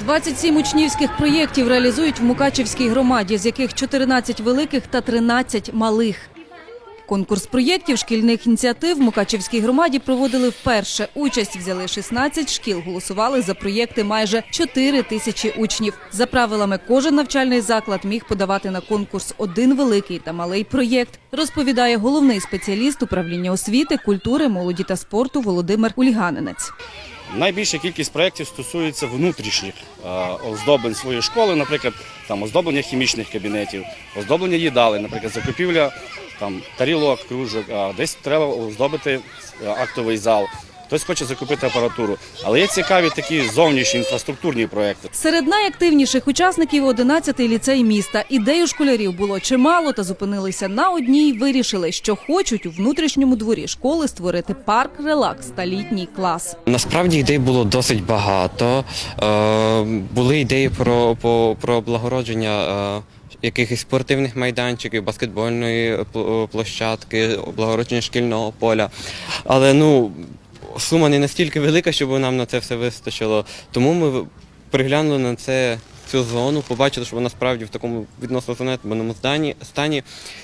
27 учнівських проєктів реалізують в Мукачівській громаді, з яких 14 великих та 13 малих. Конкурс проєктів шкільних ініціатив в Мукачівській громаді проводили вперше. Участь взяли 16 шкіл. Голосували за проєкти майже 4 тисячі учнів. За правилами, кожен навчальний заклад міг подавати на конкурс один великий та малий проєкт. Розповідає головний спеціаліст управління освіти, культури, молоді та спорту Володимир Ульганинець. Найбільша кількість проєктів стосується внутрішніх е, оздоблень своєї школи, наприклад, там оздоблення хімічних кабінетів, оздоблення їдалень, наприклад, закупівля там тарілок, кружок, десь треба оздобити е, актовий зал. Хтось хоче закупити апаратуру, але є цікаві такі зовнішні інфраструктурні проєкти. Серед найактивніших учасників 11-й ліцей міста. Ідей у школярів було чимало, та зупинилися на одній. Вирішили, що хочуть у внутрішньому дворі школи створити парк релакс та літній клас. Насправді ідей було досить багато. Е, були ідеї про, про, про облагородження е, якихось спортивних майданчиків, баскетбольної площадки, облагородження шкільного поля. Але ну, сума не настільки велика, щоб нам на це все вистачило. Тому ми приглянули на це. Цю зону побачили, що вона справді в такому відносно занедбаному стані, стані,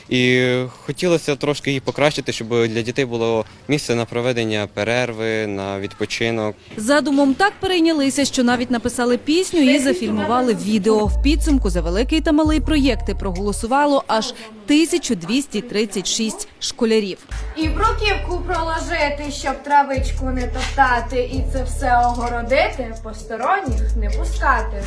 і хотілося трошки її покращити, щоб для дітей було місце на проведення перерви, на відпочинок. Задумом так перейнялися, що навіть написали пісню і зафільмували відео. В підсумку за великий та малий проєкти проголосувало аж 1236 школярів. І бруківку проложити, щоб травичку не топтати, і це все огородити, посторонніх не пускати.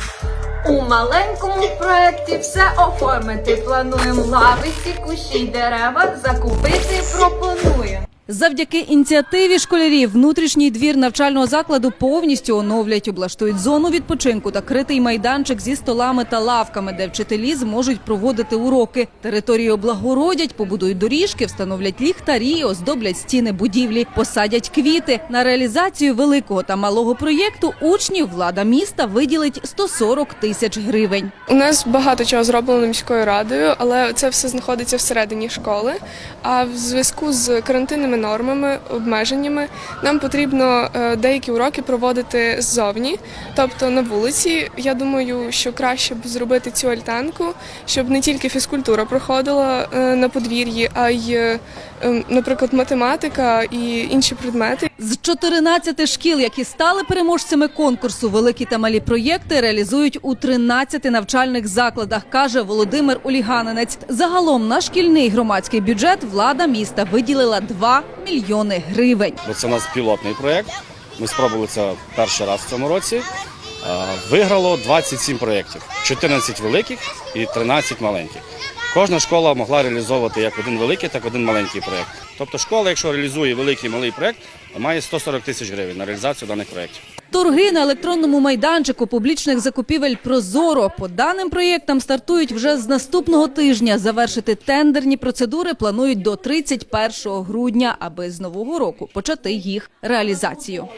У маленькому проєкті все оформити. Плануємо лавиці, кущі дерева, закупити пропонуємо. Завдяки ініціативі школярів внутрішній двір навчального закладу повністю оновлять, облаштують зону відпочинку та критий майданчик зі столами та лавками, де вчителі зможуть проводити уроки. Територію облагородять, побудують доріжки, встановлять ліхтарі, оздоблять стіни будівлі, посадять квіти. На реалізацію великого та малого проєкту учнів влада міста виділить 140 тисяч гривень. У нас багато чого зроблено міською радою, але це все знаходиться всередині школи. А в зв'язку з карантинними нормами, обмеженнями, нам потрібно е, деякі уроки проводити ззовні, тобто на вулиці. Я думаю, що краще б зробити цю альтанку, щоб не тільки фізкультура проходила е, на подвір'ї, а й, е, е, наприклад, математика і інші предмети. З 14 шкіл, які стали переможцями конкурсу, великі та малі проєкти реалізують у 13 навчальних закладах, каже Володимир Оліганинець. Загалом на шкільний громадський бюджет влада міста виділила 2 мільйони гривень. Це у нас пілотний проєкт. Ми спробували це перший раз в цьому році. Виграло 27 проєктів, 14 великих і 13 маленьких. Кожна школа могла реалізовувати як один великий, так і один маленький проєкт. Тобто школа, якщо реалізує великий малий проєкт, має 140 тисяч гривень на реалізацію даних проєктів. Торги на електронному майданчику публічних закупівель Прозоро по даним проєктам стартують вже з наступного тижня. Завершити тендерні процедури планують до 31 грудня, аби з нового року почати їх реалізацію.